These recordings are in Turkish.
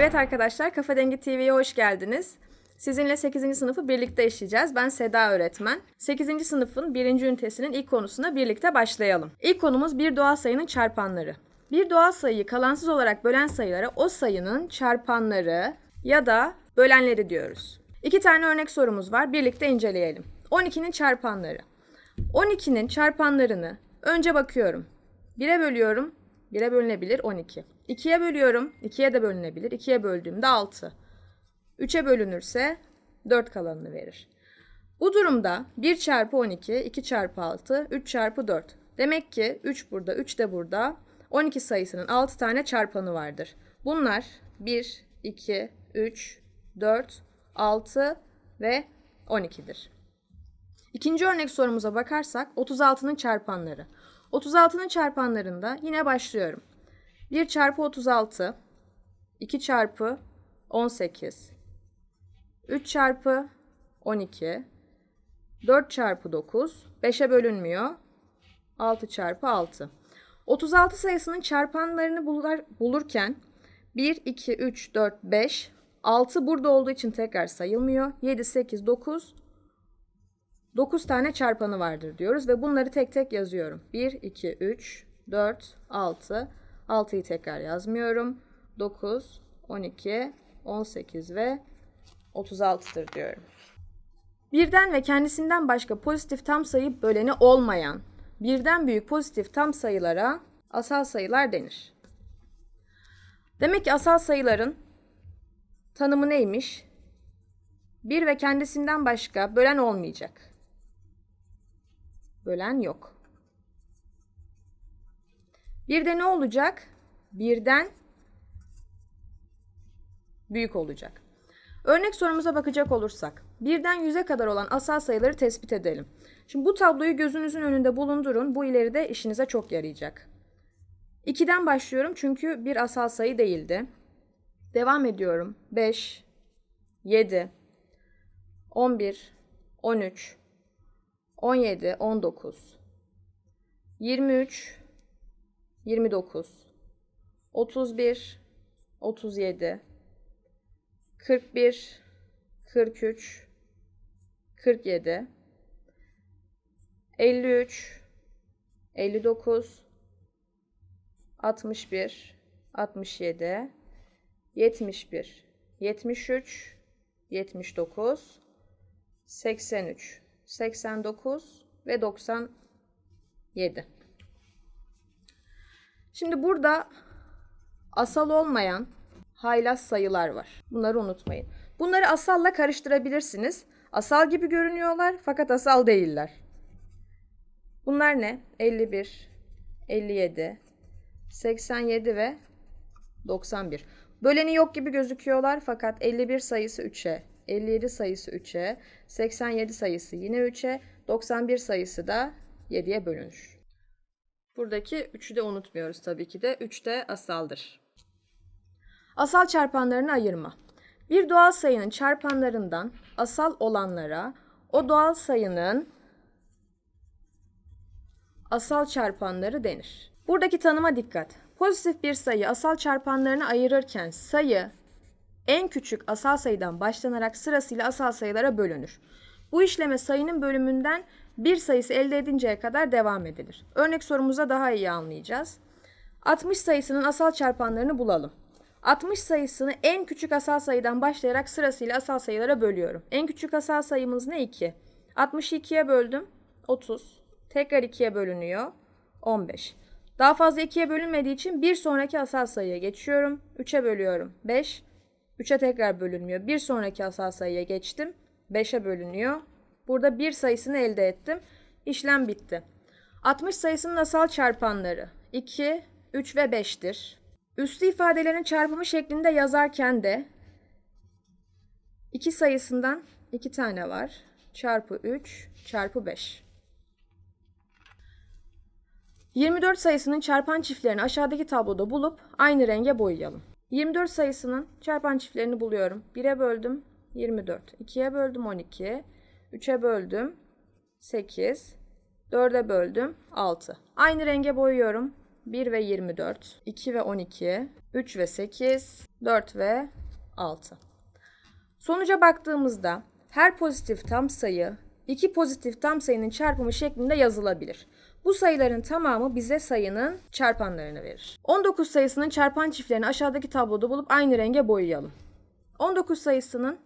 Evet arkadaşlar, Kafa Dengi TV'ye hoş geldiniz. Sizinle 8. sınıfı birlikte işleyeceğiz. Ben Seda öğretmen. 8. sınıfın 1. ünitesinin ilk konusuna birlikte başlayalım. İlk konumuz bir doğal sayının çarpanları. Bir doğal sayıyı kalansız olarak bölen sayılara o sayının çarpanları ya da bölenleri diyoruz. İki tane örnek sorumuz var. Birlikte inceleyelim. 12'nin çarpanları. 12'nin çarpanlarını önce bakıyorum. 1'e bölüyorum. 1'e bölünebilir 12. 2'ye bölüyorum. 2'ye de bölünebilir. 2'ye böldüğümde 6. 3'e bölünürse 4 kalanını verir. Bu durumda 1 çarpı 12, 2 çarpı 6, 3 çarpı 4. Demek ki 3 burada, 3 de burada. 12 sayısının 6 tane çarpanı vardır. Bunlar 1, 2, 3, 4, 6 ve 12'dir. İkinci örnek sorumuza bakarsak 36'nın çarpanları. 36'nın çarpanlarında yine başlıyorum. 1 çarpı 36, 2 çarpı 18, 3 çarpı 12, 4 çarpı 9, 5'e bölünmüyor. 6 çarpı 6. 36 sayısının çarpanlarını bulur, bulurken 1, 2, 3, 4, 5, 6 burada olduğu için tekrar sayılmıyor. 7, 8, 9, 9 tane çarpanı vardır diyoruz ve bunları tek tek yazıyorum. 1, 2, 3, 4, 6. 6'yı tekrar yazmıyorum. 9, 12, 18 ve 36'dır diyorum. Birden ve kendisinden başka pozitif tam sayı böleni olmayan birden büyük pozitif tam sayılara asal sayılar denir. Demek ki asal sayıların tanımı neymiş? Bir ve kendisinden başka bölen olmayacak. Bölen yok. Bir de ne olacak? Birden büyük olacak. Örnek sorumuza bakacak olursak, birden yüze kadar olan asal sayıları tespit edelim. Şimdi bu tabloyu gözünüzün önünde bulundurun. Bu ileride işinize çok yarayacak. 2'den başlıyorum çünkü bir asal sayı değildi. Devam ediyorum. 5, 7, 11, 13, 17, 19, 23, 29, 31, 37, 41, 43, 47, 53, 59, 61, 67, 71, 73, 79, 83, 89 ve 97. Şimdi burada asal olmayan haylaz sayılar var. Bunları unutmayın. Bunları asalla karıştırabilirsiniz. Asal gibi görünüyorlar fakat asal değiller. Bunlar ne? 51, 57, 87 ve 91. Böleni yok gibi gözüküyorlar fakat 51 sayısı 3'e, 57 sayısı 3'e, 87 sayısı yine 3'e, 91 sayısı da 7'ye bölünür. Buradaki 3'ü de unutmuyoruz tabii ki de. 3 de asaldır. Asal çarpanlarını ayırma. Bir doğal sayının çarpanlarından asal olanlara o doğal sayının asal çarpanları denir. Buradaki tanıma dikkat. Pozitif bir sayı asal çarpanlarını ayırırken sayı en küçük asal sayıdan başlanarak sırasıyla asal sayılara bölünür. Bu işleme sayının bölümünden bir sayısı elde edinceye kadar devam edilir. Örnek sorumuza daha iyi anlayacağız. 60 sayısının asal çarpanlarını bulalım. 60 sayısını en küçük asal sayıdan başlayarak sırasıyla asal sayılara bölüyorum. En küçük asal sayımız ne? 2. 60'ı 2'ye böldüm. 30. Tekrar 2'ye bölünüyor. 15. Daha fazla 2'ye bölünmediği için bir sonraki asal sayıya geçiyorum. 3'e bölüyorum. 5. 3'e tekrar bölünmüyor. Bir sonraki asal sayıya geçtim. 5'e bölünüyor. Burada bir sayısını elde ettim. İşlem bitti. 60 sayısının asal çarpanları 2, 3 ve 5'tir. Üslü ifadelerin çarpımı şeklinde yazarken de 2 sayısından 2 tane var. Çarpı 3 çarpı 5. 24 sayısının çarpan çiftlerini aşağıdaki tabloda bulup aynı renge boyayalım. 24 sayısının çarpan çiftlerini buluyorum. 1'e böldüm 24. 2'ye böldüm 12. 3'e böldüm 8. 4'e böldüm 6. Aynı renge boyuyorum. 1 ve 24, 2 ve 12, 3 ve 8, 4 ve 6. Sonuca baktığımızda her pozitif tam sayı iki pozitif tam sayının çarpımı şeklinde yazılabilir. Bu sayıların tamamı bize sayının çarpanlarını verir. 19 sayısının çarpan çiftlerini aşağıdaki tabloda bulup aynı renge boyayalım. 19 sayısının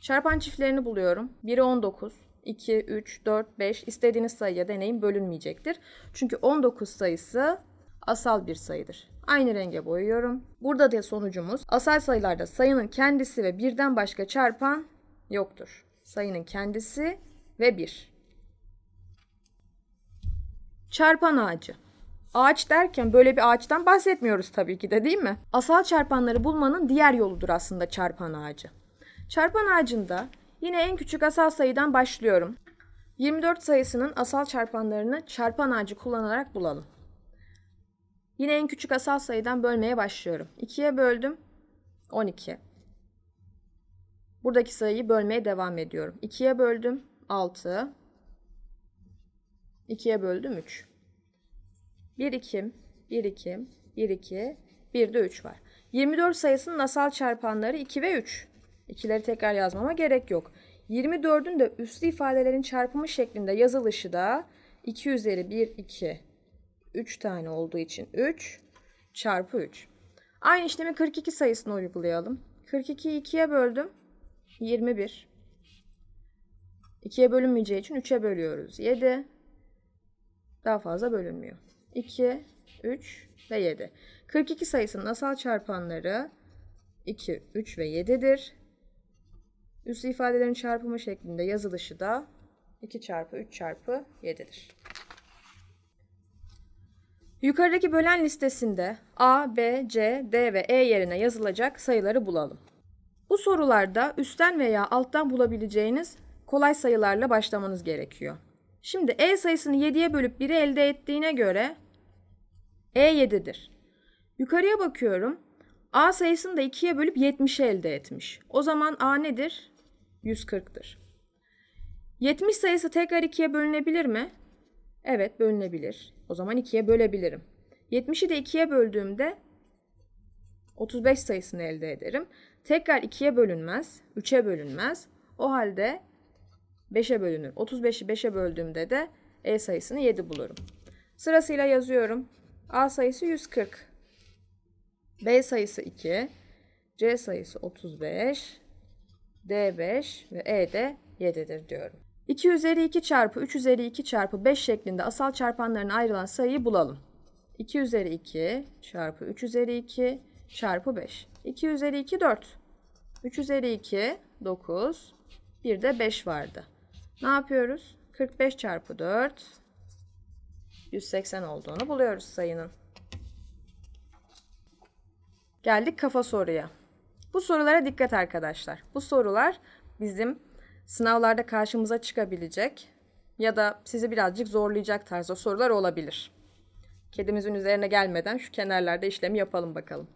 çarpan çiftlerini buluyorum. Biri 19, 2, 3, 4, 5 istediğiniz sayıya deneyin bölünmeyecektir. Çünkü 19 sayısı asal bir sayıdır. Aynı renge boyuyorum. Burada da sonucumuz asal sayılarda sayının kendisi ve birden başka çarpan yoktur. Sayının kendisi ve 1. Çarpan ağacı. Ağaç derken böyle bir ağaçtan bahsetmiyoruz tabii ki de değil mi? Asal çarpanları bulmanın diğer yoludur aslında çarpan ağacı. Çarpan ağacında yine en küçük asal sayıdan başlıyorum. 24 sayısının asal çarpanlarını çarpan ağacı kullanarak bulalım. Yine en küçük asal sayıdan bölmeye başlıyorum. 2'ye böldüm. 12. Buradaki sayıyı bölmeye devam ediyorum. 2'ye böldüm. 6. 2'ye böldüm 3. 1 2 1 2 1 2 bir de 3 var. 24 sayısının asal çarpanları 2 ve 3. İkileri tekrar yazmama gerek yok. 24'ün de üslü ifadelerin çarpımı şeklinde yazılışı da 2 üzeri 1 2 3 tane olduğu için 3 çarpı 3. Aynı işlemi 42 sayısına uygulayalım. 42'yi 2'ye böldüm. 21. 2'ye bölünmeyeceği için 3'e bölüyoruz. 7. Daha fazla bölünmüyor. 2, 3 ve 7. 42 sayısının asal çarpanları 2, 3 ve 7'dir. Üslü ifadelerin çarpımı şeklinde yazılışı da 2 çarpı 3 çarpı 7'dir. Yukarıdaki bölen listesinde A, B, C, D ve E yerine yazılacak sayıları bulalım. Bu sorularda üstten veya alttan bulabileceğiniz kolay sayılarla başlamanız gerekiyor. Şimdi E sayısını 7'ye bölüp 1'i elde ettiğine göre E 7'dir. Yukarıya bakıyorum. A sayısını da 2'ye bölüp 70'i elde etmiş. O zaman A nedir? 140'tır. 70 sayısı tekrar 2'ye bölünebilir mi? Evet bölünebilir. O zaman 2'ye bölebilirim. 70'i de 2'ye böldüğümde 35 sayısını elde ederim. Tekrar 2'ye bölünmez, 3'e bölünmez. O halde 5'e bölünür. 35'i 5'e böldüğümde de E sayısını 7 bulurum. Sırasıyla yazıyorum. A sayısı 140. B sayısı 2. C sayısı 35. D 5 ve E de 7'dir diyorum. 2 üzeri 2 çarpı 3 üzeri 2 çarpı 5 şeklinde asal çarpanlarına ayrılan sayıyı bulalım. 2 üzeri 2 çarpı 3 üzeri 2 çarpı 5. 2 üzeri 2 4. 3 üzeri 2 9. Bir de 5 vardı. Ne yapıyoruz? 45 çarpı 4 180 olduğunu buluyoruz sayının. Geldik kafa soruya. Bu sorulara dikkat arkadaşlar. Bu sorular bizim sınavlarda karşımıza çıkabilecek ya da sizi birazcık zorlayacak tarzda sorular olabilir. Kedimizin üzerine gelmeden şu kenarlarda işlemi yapalım bakalım.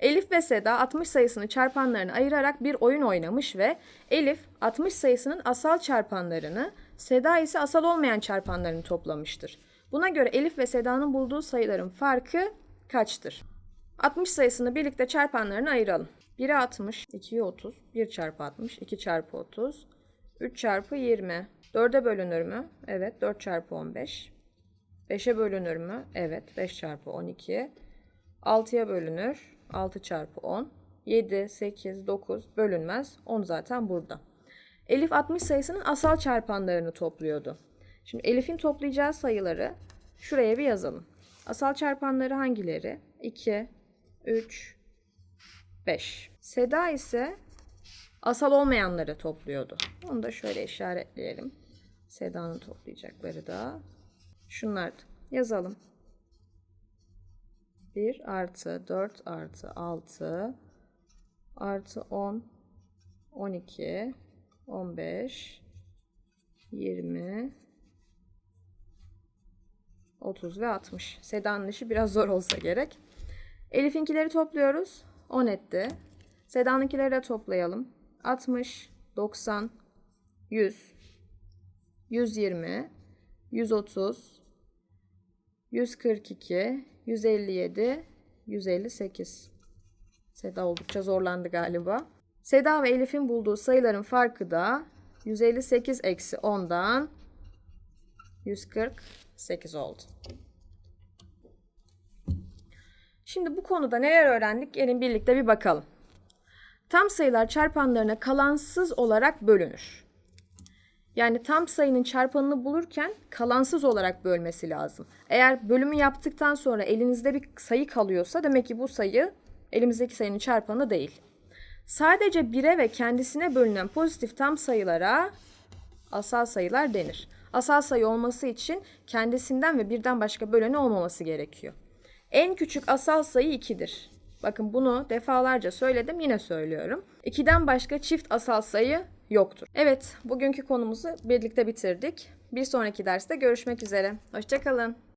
Elif ve Seda 60 sayısını çarpanlarını ayırarak bir oyun oynamış ve Elif 60 sayısının asal çarpanlarını, Seda ise asal olmayan çarpanlarını toplamıştır. Buna göre Elif ve Seda'nın bulduğu sayıların farkı kaçtır? 60 sayısını birlikte çarpanlarını ayıralım. 1'e 60, 2'ye 30, 1 çarpı 60, 2 çarpı 30, 3 çarpı 20. 4'e bölünür mü? Evet, 4 çarpı 15. 5'e bölünür mü? Evet, 5 çarpı 12. 6'ya bölünür. 6 çarpı 10. 7, 8, 9 bölünmez. 10 zaten burada. Elif 60 sayısının asal çarpanlarını topluyordu. Şimdi Elif'in toplayacağı sayıları şuraya bir yazalım. Asal çarpanları hangileri? 2, 3, 5. Seda ise asal olmayanları topluyordu. Onu da şöyle işaretleyelim. Seda'nın toplayacakları da şunlardı. Yazalım. 1 artı 4 artı 6 artı 10 12 15 20 30 ve 60. Seda'nın işi biraz zor olsa gerek. Elif'inkileri topluyoruz. 10 etti. Seda'nınkileri de toplayalım. 60, 90, 100, 120, 130, 142, 157, 158. Seda oldukça zorlandı galiba. Seda ve Elif'in bulduğu sayıların farkı da 158 eksi 10'dan 148 oldu. Şimdi bu konuda neler öğrendik? Gelin birlikte bir bakalım. Tam sayılar çarpanlarına kalansız olarak bölünür. Yani tam sayının çarpanını bulurken kalansız olarak bölmesi lazım. Eğer bölümü yaptıktan sonra elinizde bir sayı kalıyorsa demek ki bu sayı elimizdeki sayının çarpanı değil. Sadece 1'e ve kendisine bölünen pozitif tam sayılara asal sayılar denir. Asal sayı olması için kendisinden ve birden başka böleni olmaması gerekiyor. En küçük asal sayı 2'dir. Bakın bunu defalarca söyledim yine söylüyorum. 2'den başka çift asal sayı yoktur. Evet bugünkü konumuzu birlikte bitirdik. Bir sonraki derste görüşmek üzere. Hoşçakalın.